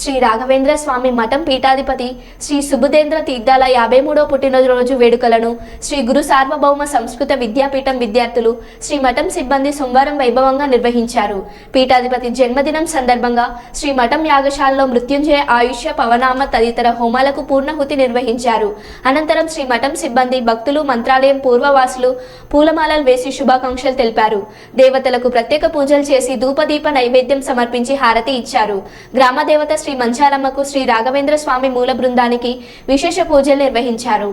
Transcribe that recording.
శ్రీ రాఘవేంద్ర స్వామి మఠం పీఠాధిపతి శ్రీ సుబుధేంద్ర తీర్థాల యాభై మూడో పుట్టినరోజు వేడుకలను శ్రీ గురు సార్వభౌమ సంస్కృత విద్యాపీఠం విద్యార్థులు శ్రీ మఠం సిబ్బంది సోమవారం వైభవంగా నిర్వహించారు. పీఠాధిపతి జన్మదినం సందర్భంగా శ్రీ మఠం యాగశాలలో మృత్యుంజయ ఆయుష్య పవనామ తదితర హోమాలకు పూర్ణహుతి నిర్వహించారు. అనంతరం శ్రీ మఠం సిబ్బంది భక్తులు మంత్రాలయం పూర్వవాసులు పూలమాలలు వేసి శుభాకాంక్షలు తెలిపారు. దేవతలకు ప్రత్యేక పూజలు చేసి ధూపదీప నైవేద్యం సమర్పించి హారతి ఇచ్చారు. గ్రామ దేవత శ్రీ మంచారమ్మకు శ్రీ రాఘవేంద్ర స్వామి మూల బృందానికి విశేష పూజలు నిర్వహించారు.